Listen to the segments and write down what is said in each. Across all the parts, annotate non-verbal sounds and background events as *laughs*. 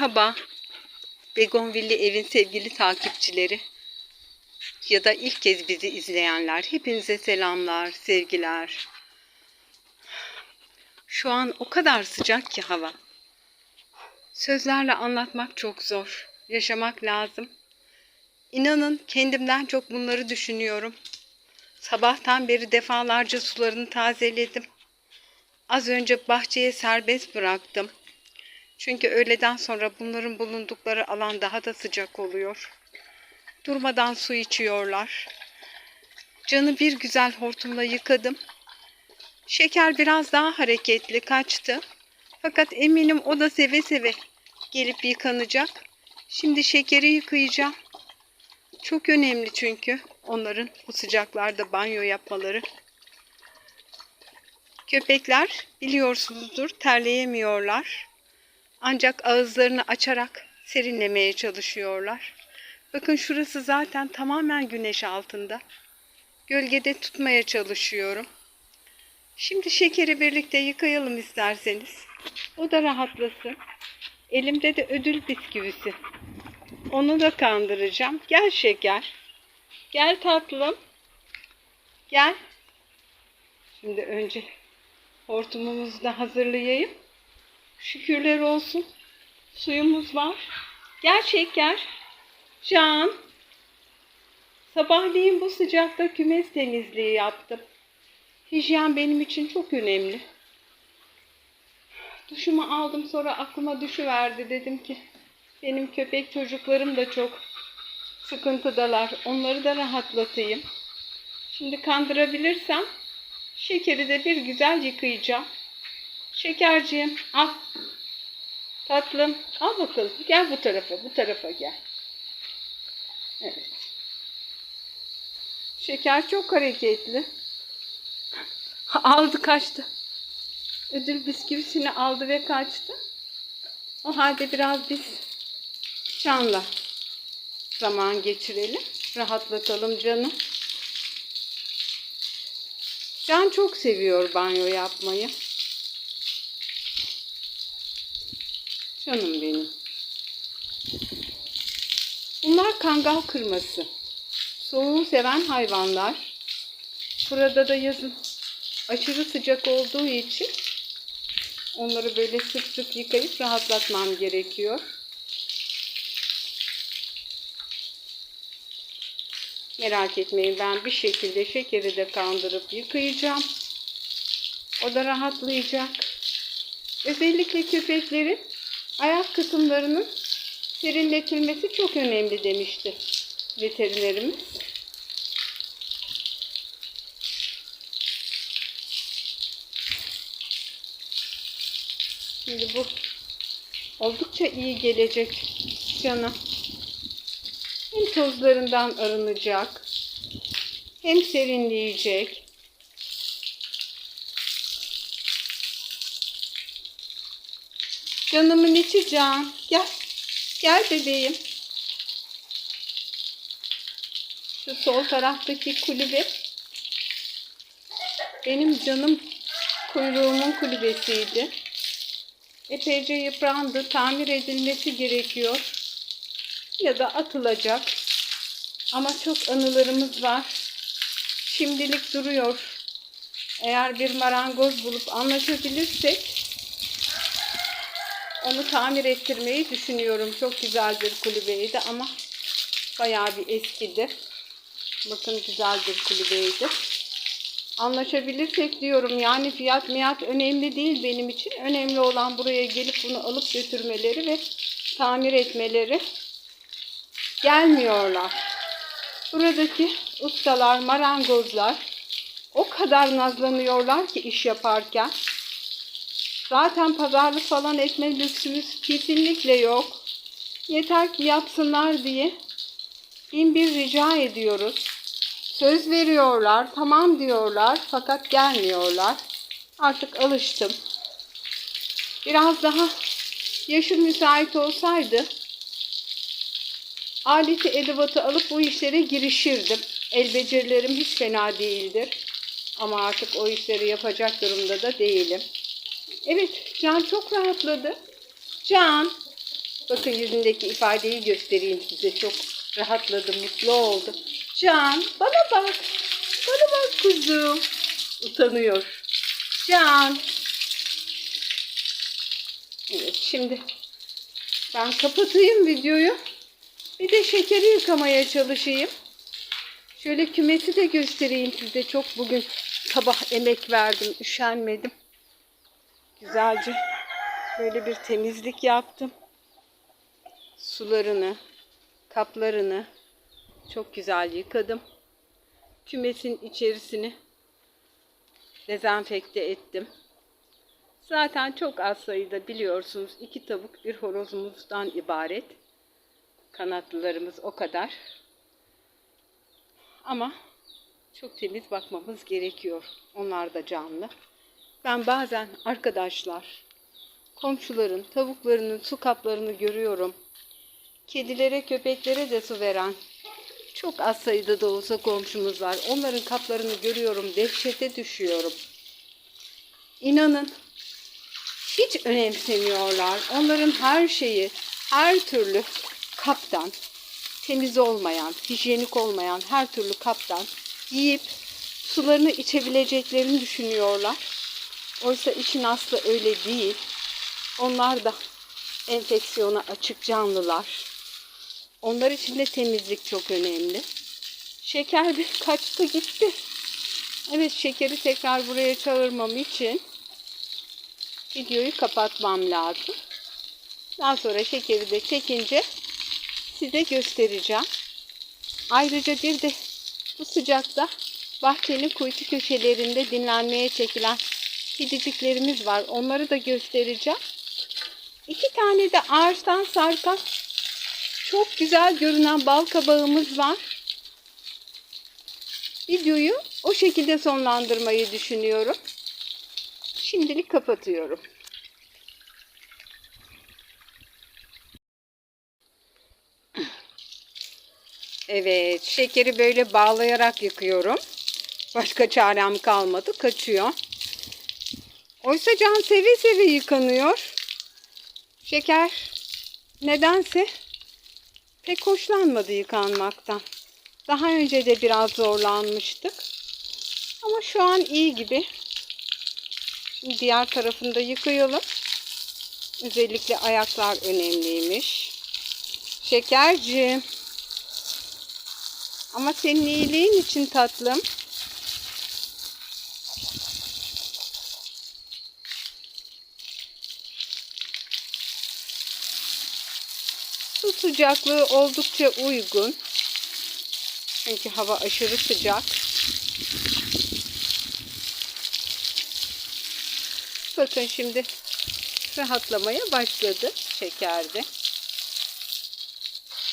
Merhaba. Begonvilli evin sevgili takipçileri ya da ilk kez bizi izleyenler hepinize selamlar, sevgiler. Şu an o kadar sıcak ki hava. Sözlerle anlatmak çok zor. Yaşamak lazım. İnanın kendimden çok bunları düşünüyorum. Sabahtan beri defalarca sularını tazeledim. Az önce bahçeye serbest bıraktım. Çünkü öğleden sonra bunların bulundukları alan daha da sıcak oluyor. Durmadan su içiyorlar. Canı bir güzel hortumla yıkadım. Şeker biraz daha hareketli kaçtı. Fakat eminim o da seve seve gelip yıkanacak. Şimdi şekeri yıkayacağım. Çok önemli çünkü onların bu sıcaklarda banyo yapmaları. Köpekler biliyorsunuzdur terleyemiyorlar. Ancak ağızlarını açarak serinlemeye çalışıyorlar. Bakın şurası zaten tamamen güneş altında. Gölgede tutmaya çalışıyorum. Şimdi şekeri birlikte yıkayalım isterseniz. O da rahatlasın. Elimde de ödül bisküvisi. Onu da kandıracağım. Gel şeker. Gel tatlım. Gel. Şimdi önce hortumumuzu da hazırlayayım. Şükürler olsun. Suyumuz var. Gel şeker. Can. Sabahleyin bu sıcakta kümes temizliği yaptım. Hijyen benim için çok önemli. Duşumu aldım sonra aklıma düşüverdi. Dedim ki benim köpek çocuklarım da çok sıkıntıdalar. Onları da rahatlatayım. Şimdi kandırabilirsem şekeri de bir güzel yıkayacağım. Şekerciğim al. Tatlım al bakalım. Gel bu tarafa bu tarafa gel. Evet. Şeker çok hareketli. Aldı kaçtı. Ödül bisküvisini aldı ve kaçtı. O halde biraz biz Can'la zaman geçirelim. Rahatlatalım canı. Can çok seviyor banyo yapmayı. Canım benim. Bunlar kangal kırması. Soğuğu seven hayvanlar. Burada da yazın aşırı sıcak olduğu için onları böyle sık sık yıkayıp rahatlatmam gerekiyor. Merak etmeyin ben bir şekilde şekeri de kandırıp yıkayacağım. O da rahatlayacak. Özellikle köpeklerin ayak kısımlarının serinletilmesi çok önemli demişti veterinerimiz. Şimdi bu oldukça iyi gelecek cana. Hem tozlarından arınacak, hem serinleyecek. Canımın içi can. Gel. Gel bebeğim. Şu sol taraftaki kulübe benim canım kuyruğumun kulübesiydi. Epeyce yıprandı. Tamir edilmesi gerekiyor. Ya da atılacak. Ama çok anılarımız var. Şimdilik duruyor. Eğer bir marangoz bulup anlaşabilirsek onu tamir ettirmeyi düşünüyorum. Çok güzel bir kulübeydi ama bayağı bir eskidi. Bakın güzel bir kulübeydi. Anlaşabilirsek diyorum yani fiyat miyat önemli değil benim için. Önemli olan buraya gelip bunu alıp götürmeleri ve tamir etmeleri. Gelmiyorlar. Buradaki ustalar, marangozlar o kadar nazlanıyorlar ki iş yaparken. Zaten pazarlık falan etme lüksümüz kesinlikle yok. Yeter ki yapsınlar diye bin bir rica ediyoruz. Söz veriyorlar, tamam diyorlar fakat gelmiyorlar. Artık alıştım. Biraz daha yaşım müsait olsaydı aleti edevatı alıp bu işlere girişirdim. El becerilerim hiç fena değildir. Ama artık o işleri yapacak durumda da değilim. Evet, Can çok rahatladı. Can, Bakın yüzündeki ifadeyi göstereyim size. Çok rahatladı, mutlu oldu. Can, bana bak. Bana bak kuzum. Utanıyor. Can. Evet, şimdi ben kapatayım videoyu. Bir de şekeri yıkamaya çalışayım. Şöyle kümesi de göstereyim size. Çok bugün sabah emek verdim, üşenmedim. Güzelce böyle bir temizlik yaptım. Sularını, kaplarını çok güzel yıkadım. Kümesin içerisini dezenfekte ettim. Zaten çok az sayıda biliyorsunuz iki tavuk bir horozumuzdan ibaret. Kanatlılarımız o kadar. Ama çok temiz bakmamız gerekiyor. Onlar da canlı. Ben bazen arkadaşlar, komşuların tavuklarının su kaplarını görüyorum. Kedilere, köpeklere de su veren çok az sayıda da olsa komşumuz var. Onların kaplarını görüyorum, dehşete düşüyorum. İnanın hiç önemsemiyorlar. Onların her şeyi, her türlü kaptan, temiz olmayan, hijyenik olmayan her türlü kaptan yiyip sularını içebileceklerini düşünüyorlar. Oysa işin aslı öyle değil. Onlar da enfeksiyona açık canlılar. Onlar için de temizlik çok önemli. Şeker bir *laughs* kaçtı gitti. Evet şekeri tekrar buraya çağırmam için videoyu kapatmam lazım. Daha sonra şekeri de çekince size göstereceğim. Ayrıca bir de bu sıcakta bahçenin kuytu köşelerinde dinlenmeye çekilen kediciklerimiz var. Onları da göstereceğim. İki tane de ağaçtan sarkan çok güzel görünen bal kabağımız var. Videoyu o şekilde sonlandırmayı düşünüyorum. Şimdilik kapatıyorum. Evet, şekeri böyle bağlayarak yıkıyorum. Başka çarem kalmadı, kaçıyor. Oysa can seve seve yıkanıyor. Şeker nedense pek hoşlanmadı yıkanmaktan. Daha önce de biraz zorlanmıştık. Ama şu an iyi gibi. Şimdi diğer tarafını da yıkayalım. Özellikle ayaklar önemliymiş. Şekerci. Ama senin iyiliğin için tatlım. Su sıcaklığı oldukça uygun. Çünkü hava aşırı sıcak. Bakın şimdi rahatlamaya başladı şekerde.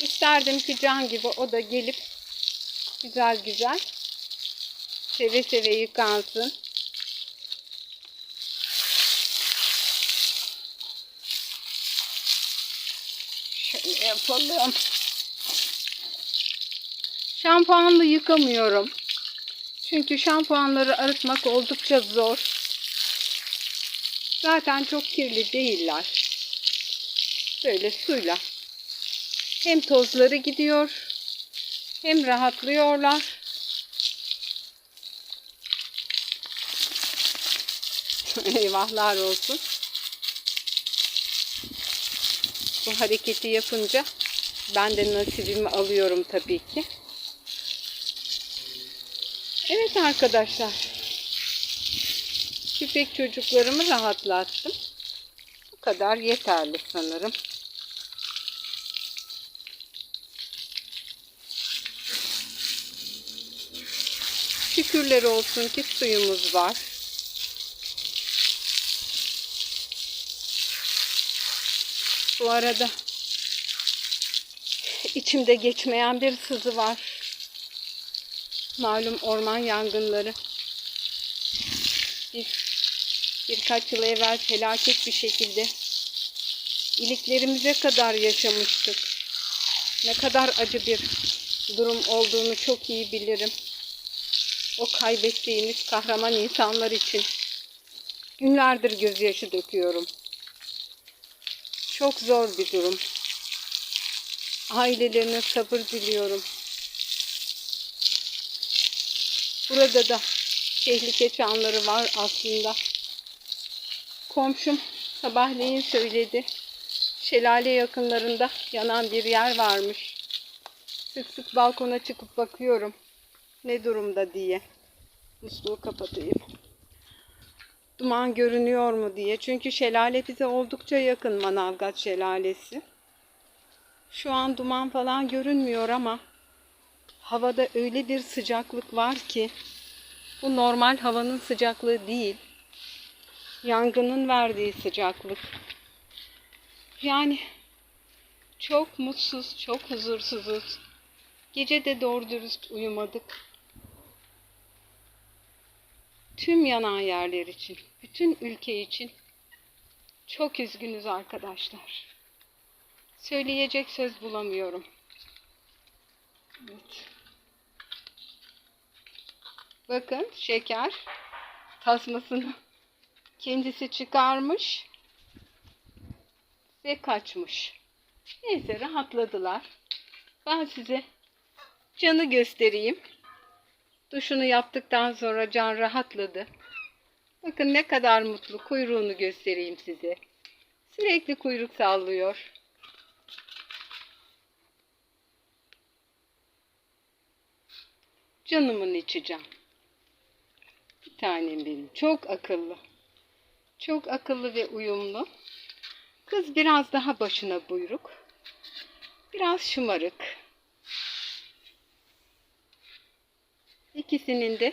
İsterdim ki can gibi o da gelip güzel güzel seve seve yıkansın. Yapalım. Şampuanla yıkamıyorum. Çünkü şampuanları arıtmak oldukça zor. Zaten çok kirli değiller. Böyle suyla hem tozları gidiyor hem rahatlıyorlar. *laughs* Eyvahlar olsun. Bu hareketi yapınca ben de nasibimi alıyorum tabii ki. Evet arkadaşlar. Köpek çocuklarımı rahatlattım. Bu kadar yeterli sanırım. Şükürler olsun ki suyumuz var. Bu arada içimde geçmeyen bir sızı var. Malum orman yangınları. Bir, birkaç yıl evvel felaket bir şekilde iliklerimize kadar yaşamıştık. Ne kadar acı bir durum olduğunu çok iyi bilirim. O kaybettiğimiz kahraman insanlar için günlerdir gözyaşı döküyorum. Çok zor bir durum. Ailelerine sabır diliyorum. Burada da tehlike çanları var aslında. Komşum sabahleyin söyledi. Şelale yakınlarında yanan bir yer varmış. Sık sık balkona çıkıp bakıyorum. Ne durumda diye. Musluğu kapatayım. Duman görünüyor mu diye. Çünkü şelale bize oldukça yakın Manavgat Şelalesi. Şu an duman falan görünmüyor ama havada öyle bir sıcaklık var ki bu normal havanın sıcaklığı değil. Yangının verdiği sıcaklık. Yani çok mutsuz, çok huzursuzuz. Gece de doğru dürüst uyumadık. Tüm yanan yerler için, bütün ülke için çok üzgünüz arkadaşlar. Söyleyecek söz bulamıyorum. Evet. Bakın şeker tasmasını kendisi çıkarmış ve kaçmış. Neyse rahatladılar. Ben size canı göstereyim. Duşunu yaptıktan sonra can rahatladı. Bakın ne kadar mutlu kuyruğunu göstereyim size. Sürekli kuyruk sallıyor. Canımın içi can. Bir tanem benim. Çok akıllı. Çok akıllı ve uyumlu. Kız biraz daha başına buyruk. Biraz şımarık. İkisinin de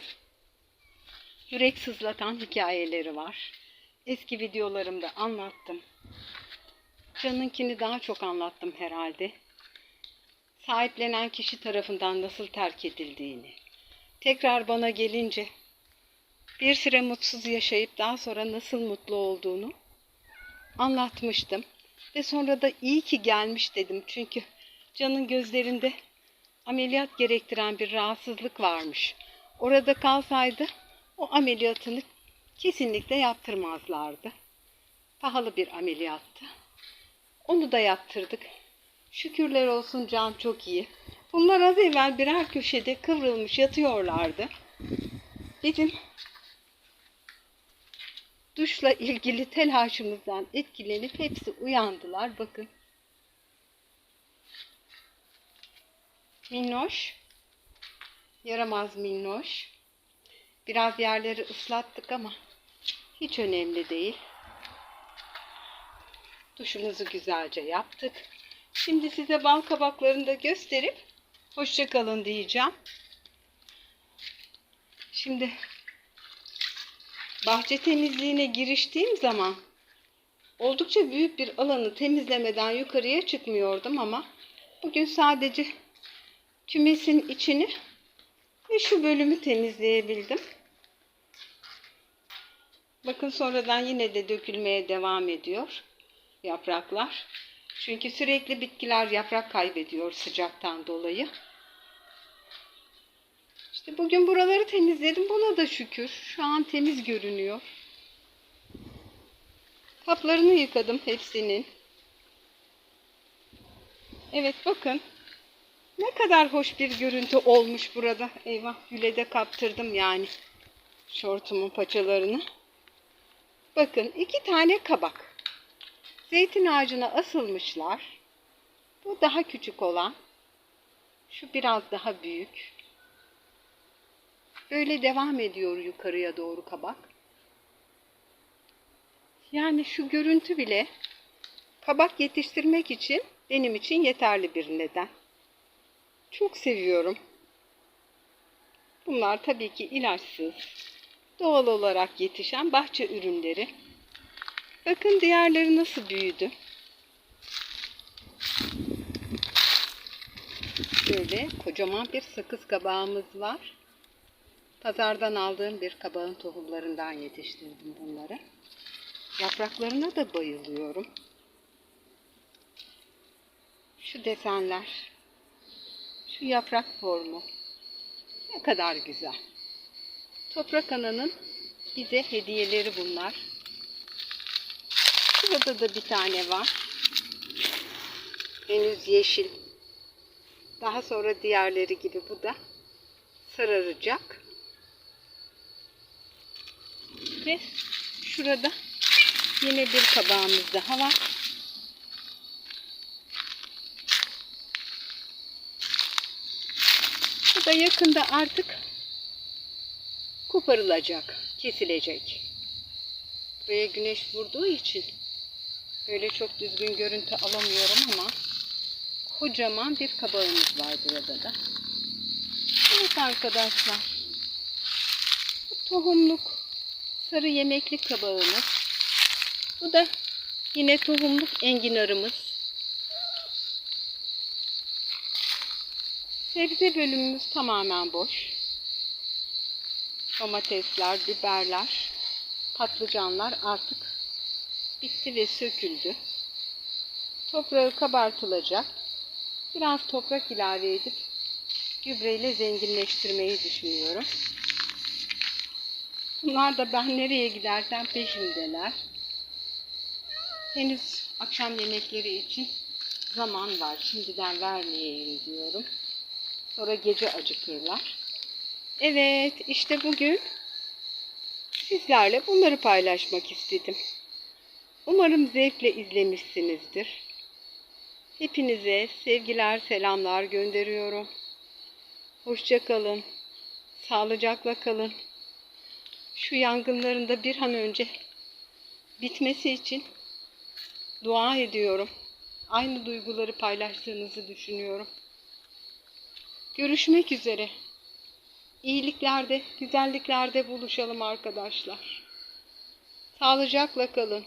yürek sızlatan hikayeleri var. Eski videolarımda anlattım. Can'ınkini daha çok anlattım herhalde. Sahiplenen kişi tarafından nasıl terk edildiğini. Tekrar bana gelince bir süre mutsuz yaşayıp daha sonra nasıl mutlu olduğunu anlatmıştım. Ve sonra da iyi ki gelmiş dedim. Çünkü Can'ın gözlerinde ameliyat gerektiren bir rahatsızlık varmış. Orada kalsaydı o ameliyatını kesinlikle yaptırmazlardı. Pahalı bir ameliyattı. Onu da yaptırdık. Şükürler olsun can çok iyi. Bunlar az evvel birer köşede kıvrılmış yatıyorlardı. Bizim duşla ilgili telaşımızdan etkilenip hepsi uyandılar. Bakın. Minnoş. Yaramaz minnoş. Biraz yerleri ıslattık ama hiç önemli değil. Duşumuzu güzelce yaptık. Şimdi size bal kabaklarını da gösterip hoşça kalın diyeceğim. Şimdi bahçe temizliğine giriştiğim zaman oldukça büyük bir alanı temizlemeden yukarıya çıkmıyordum ama bugün sadece kümesin içini ve şu bölümü temizleyebildim. Bakın sonradan yine de dökülmeye devam ediyor yapraklar. Çünkü sürekli bitkiler yaprak kaybediyor sıcaktan dolayı. İşte bugün buraları temizledim. Buna da şükür. Şu an temiz görünüyor. Kaplarını yıkadım hepsinin. Evet bakın. Ne kadar hoş bir görüntü olmuş burada. Eyvah güle de kaptırdım yani. Şortumun paçalarını. Bakın iki tane kabak. Zeytin ağacına asılmışlar. Bu daha küçük olan. Şu biraz daha büyük. Böyle devam ediyor yukarıya doğru kabak. Yani şu görüntü bile kabak yetiştirmek için benim için yeterli bir neden. Çok seviyorum. Bunlar tabii ki ilaçsız, doğal olarak yetişen bahçe ürünleri. Bakın diğerleri nasıl büyüdü. Şöyle kocaman bir sakız kabağımız var. Pazardan aldığım bir kabağın tohumlarından yetiştirdim bunları. Yapraklarına da bayılıyorum. Şu desenler, yaprak formu ne kadar güzel. Toprak Ana'nın bize hediyeleri bunlar. Şurada da bir tane var. Henüz yeşil. Daha sonra diğerleri gibi bu da sararacak. Ve şurada yine bir kabağımız daha var. Da yakında artık koparılacak, kesilecek. Buraya güneş vurduğu için böyle çok düzgün görüntü alamıyorum ama kocaman bir kabağımız var burada da. Evet arkadaşlar. Bu tohumluk sarı yemeklik kabağımız. Bu da yine tohumluk enginarımız. Sebze bölümümüz tamamen boş. Domatesler, biberler, patlıcanlar artık bitti ve söküldü. Toprağı kabartılacak. Biraz toprak ilave edip gübreyle zenginleştirmeyi düşünüyorum. Bunlar da ben nereye gidersem peşimdeler. Henüz akşam yemekleri için zaman var. Şimdiden vermeyeyim diyorum. Sonra gece acıkırlar. Evet, işte bugün sizlerle bunları paylaşmak istedim. Umarım zevkle izlemişsinizdir. Hepinize sevgiler, selamlar gönderiyorum. Hoşça kalın. Sağlıcakla kalın. Şu yangınların da bir an önce bitmesi için dua ediyorum. Aynı duyguları paylaştığınızı düşünüyorum. Görüşmek üzere. İyiliklerde, güzelliklerde buluşalım arkadaşlar. Sağlıcakla kalın.